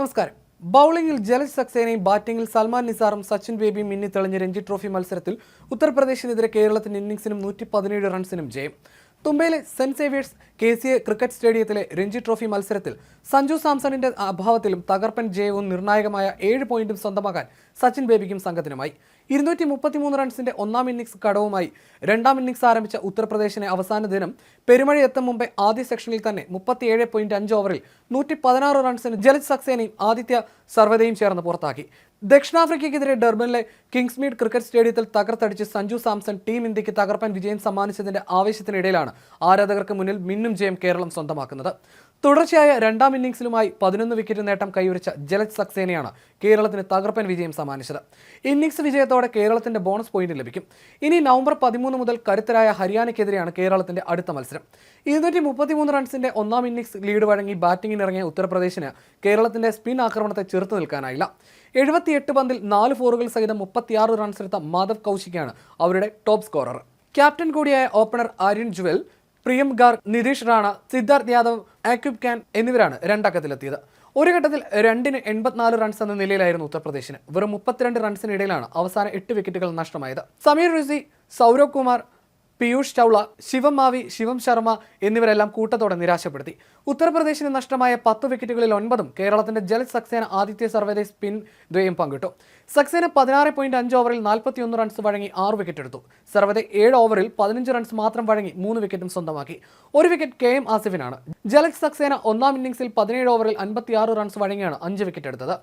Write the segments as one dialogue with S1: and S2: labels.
S1: നമസ്കാരം. ബൗളിംഗിൽ ജലജ് സക്സേനയും ബാറ്റിംഗിൽ സൽമാൻ നിസാറും സച്ചിൻ ബേബിയും മിന്നിത്തെളിഞ്ഞ രഞ്ജി ട്രോഫി മത്സരത്തിൽ ഉത്തർപ്രദേശിനെതിരെ കേരളത്തിന്റെ ഇന്നിംഗ്സിനും നൂറ്റി പതിനേഴ് റൺസിനും ജയം. തുമ്പയിലെ Saint Xavier's K C A cricket സ്റ്റേഡിയത്തിലെ രഞ്ജി ട്രോഫി മത്സരത്തിൽ സഞ്ജു സാംസണിന്റെ അഭാവത്തിലും തകർപ്പൻ ജയവും നിർണായകമായ ഏഴ് പോയിന്റും സ്വന്തമാക്കാൻ സച്ചിൻ ബേബിക്കും സംഘത്തിനുമായി. ഇരുന്നൂറ്റി മുപ്പത്തിമൂന്ന് റൺസിന്റെ ഒന്നാം ഇന്നിംഗ്സ് കടവുമായി രണ്ടാം ഇന്നിംഗ്സ് ആരംഭിച്ച ഉത്തർപ്രദേശിനെ അവസാന ദിനം പെരുമഴ എത്തും മുമ്പേ ആദ്യ സെക്ഷനിൽ തന്നെ മുപ്പത്തിയേഴ് പോയിന്റ് അഞ്ച് ഓവറിൽ നൂറ്റി പതിനാറ് റൺസിന് ജലജ് സക്സേനയും ആദിത്യ സർവതയും ചേർന്ന് പുറത്താക്കി. ദക്ഷിണാഫ്രിക്കയ്ക്കെതിരെ ഡർബനിലെ കിങ്സ്മീഡ് ക്രിക്കറ്റ് സ്റ്റേഡിയത്തിൽ തകർത്തടിച്ച് സഞ്ജു സാംസൺ ടീം ഇന്ത്യയ്ക്ക് തകർപ്പൻ വിജയം സമ്മാനിച്ചതിന്റെ ആവേശത്തിനിടയിലാണ് ആരാധകർക്ക് മുന്നിൽ മിന്നും ജയം കേരളം സ്വന്തമാക്കുന്നത്. തുടർച്ചയായ രണ്ടാം ഇന്നിംഗ്സിലുമായി പതിനൊന്ന് വിക്കറ്റ് നേട്ടം കൈവരിച്ച ജലജ് സക്സേനയാണ് കേരളത്തിന് തകർപ്പൻ വിജയം സമ്മാനിച്ചത്. ഇന്നിംഗ്സ് വിജയത്തോടെ കേരളത്തിന്റെ ബോണസ് പോയിന്റ് ലഭിക്കും. ഇനി നവംബർ പതിമൂന്ന് മുതൽ കരുത്തരായ ഹരിയാനയ്ക്കെതിരെയാണ് കേരളത്തിന്റെ അടുത്ത മത്സരം. ഇരുന്നൂറ്റി മുപ്പത്തിമൂന്ന് റൺസിന്റെ ഒന്നാം ഇന്നിംഗ്സ് ലീഡ് വഴങ്ങി ബാറ്റിംഗിനിറങ്ങിയ ഉത്തർപ്രദേശിന് കേരളത്തിന്റെ സ്പിൻ ആക്രമണത്തെ ചെറുത്തു നിൽക്കാനായില്ല. എഴുപത്തിയെട്ട് പന്തിൽ നാല് ഫോറുകൾ സഹിതം മുപ്പത്തിയാറ് റൺസ് എടുത്ത മാധവ് കൗശിക്കാണ് അവരുടെ ടോപ്പ് സ്കോറർ. ക്യാപ്റ്റൻ കൂടിയായ ഓപ്പണർ ആര്യൻ ജുവൽ പ്രിയം ഗാർഗ് നിതീഷ് റാണ സിദ്ധാർത്ഥ് യാദവ് ആക്യുബ് ഖാൻ എന്നിവരാണ് രണ്ടക്കത്തിലെത്തിയത്. ഒരു ഘട്ടത്തിൽ രണ്ടിന് എൺപത്തിനാല് റൺസ് എന്ന നിലയിലായിരുന്നു ഉത്തർപ്രദേശിന്. വെറും മുപ്പത്തിരണ്ട് റൺസിനിടയിലാണ് അവസാന എട്ട് വിക്കറ്റുകൾ നഷ്ടമായത്. സമീർ ഋഷി സൗരവ് കുമാർ പീയൂഷ് ചൗള ശിവം മാവി ശിവം ശർമ്മ എന്നിവരെല്ലാം കൂട്ടത്തോടെ നിരാശപ്പെടുത്തി. ഉത്തർപ്രദേശിന് നഷ്ടമായ പത്ത് വിക്കറ്റുകളിൽ ഒൻപതും കേരളത്തിന്റെ ജൽ സക്സേന ആദിത്യ സർവേദെ സ്പിൻ ദ്വയം പങ്കിട്ടു. സക്സേന പതിനാറ് പോയിന്റ് അഞ്ച് ഓവറിൽ നാൽപ്പത്തിയൊന്ന് റൺസ് വഴങ്ങി ആറ് വിക്കറ്റ് എടുത്തു സർവതെ ഏഴ് ഓവറിൽ പതിനഞ്ച് റൺസ് മാത്രം വഴങ്ങി മൂന്ന് വിക്കറ്റും സ്വന്തമാക്കി. ഒരു വിക്കറ്റ് കെ എം ആസിഫിനാണ്. ജലജ് സക്സേന ഒന്നാം ഇന്നിംഗ്സിൽ പതിനേഴ് ഓവറിൽ അൻപത്തിയാറ് റൺസ് വഴങ്ങിയാണ് അഞ്ച് വിക്കറ്റ് എടുത്തത്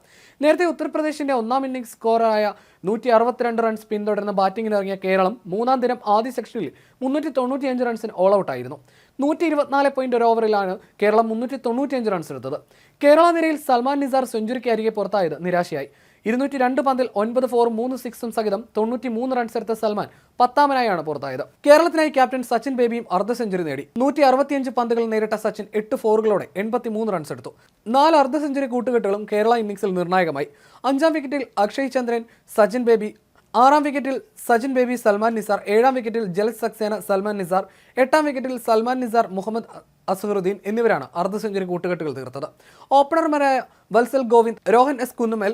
S1: നേരത്തെ ഉത്തർപ്രദേശിന്റെ ഒന്നാം ഇന്നിംഗ്സ് സ്കോറായ നൂറ്റി അറുപത്തിരണ്ട് റൺസ് പിന്തുടർന്ന് ബാറ്റിംഗിനിറങ്ങിയ കേരളം മൂന്നാം ദിനം ആദ്യ സെക്ഷനിൽ മുന്നൂറ്റി തൊണ്ണൂറ്റിയഞ്ച് റൺസിന് ഓൾ ഔട്ടായിരുന്നു നൂറ്റി ഇരുപത്തിനാല് പോയിന്റ് ഒരു ഓവറിലാണ് കേരളം മുന്നൂറ്റി തൊണ്ണൂറ്റിയഞ്ച് റൺസ് എടുത്തത്. കേരള നിരയിൽ സൽമാൻ നിസാർ സെഞ്ചുറിക്ക് അരികെ പുറത്തായത് നിരാശയായി. ഇരുന്നൂറ്റി രണ്ട് പന്തിൽ ഒൻപത് ഫോറും മൂന്ന് സിക്സും സഹിതം തൊണ്ണൂറ്റി മൂന്ന് റൺസ് എടുത്ത സൽമാൻ പത്താമനായാണ് പുറത്തായത്. കേരളത്തിനായി ക്യാപ്റ്റൻ സച്ചിൻ ബേബിയും അർദ്ധ സെഞ്ചുറി നേടി. നൂറ്റി അറുപത്തിയഞ്ച് പന്തുകൾ നേരിട്ട സച്ചിൻ എട്ട് ഫോറുകളോടെ എൺപത്തി മൂന്ന് റൺസ് എടുത്തു. നാല് അർദ്ധ സെഞ്ചുറി കൂട്ടുകെട്ടുകളും കേരള ഇന്നിംഗ്സിൽ നിർണായകമായി. അഞ്ചാം വിക്കറ്റിൽ അക്ഷയ് ചന്ദ്രൻ സച്ചിൻ ബേബി ആറാം വിക്കറ്റിൽ സച്ചിൻ ബേബി സൽമാൻ നിസാർ ഏഴാം വിക്കറ്റിൽ ജലജ് സക്സേന സൽമാൻ നിസാർ എട്ടാം വിക്കറ്റിൽ സൽമാൻ നിസാർ മുഹമ്മദ് അസഹറുദ്ദീൻ എന്നിവരാണ് അർദ്ധ സെഞ്ചുറി കൂട്ടുകെട്ടുകൾ തീർത്തത്. ഓപ്പണർമാരായ വത്സൽ ഗോവിന്ദ് രോഹൻ എസ് കുന്നുമൽ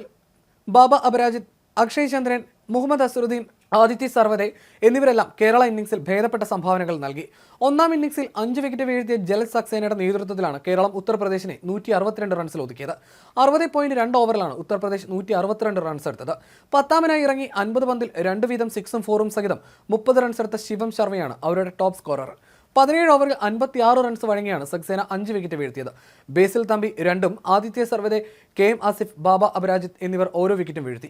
S1: ബാബ അപരാജിത് അക്ഷയ് ചന്ദ്രൻ മുഹമ്മദ് അസറുദ്ദീൻ ആദിത്യ സർവദെ എന്നിവരെല്ലാം കേരള ഇന്നിംഗ്സിൽ ഭേദപ്പെട്ട സംഭാവനകൾ നൽകി. ഒന്നാം ഇന്നിംഗ്സിൽ അഞ്ച് വിക്കറ്റ് വീഴ്ത്തിയ ജലത് സക്സേനയുടെ നേതൃത്വത്തിലാണ് കേരളം ഉത്തർപ്രദേശിനെ നൂറ്റി അറുപത്തിരണ്ട് റൺസിൽ ഒതുക്കിയത്. അറുപത് പോയിന്റ് രണ്ട് ഓവറിലാണ് ഉത്തർപ്രദേശ് നൂറ്റി അറുപത്തിരണ്ട് റൺസ് എടുത്തത്. പത്താമനായി ഇറങ്ങി അൻപത് പന്തിൽ രണ്ട് വീതം സിക്സും ഫോറും സഹിതം മുപ്പത് റൺസ് എടുത്ത ശിവം ശർമ്മയാണ് അവരുടെ ടോപ്പ് സ്കോറർ പതിനേഴ് ഓവറിൽ അൻപത്തിയാറ് റൺസ് വഴങ്ങിയാണ് സക്സേന അഞ്ച് വിക്കറ്റ് വീഴ്ത്തിയത്. ബേസിൽ തമ്പി രണ്ടും ആദിത്യ സർവദെ കെ എം ആസിഫ് ബാബ അപരാജിത് എന്നിവർ ഓരോ വിക്കറ്റും വീഴ്ത്തി.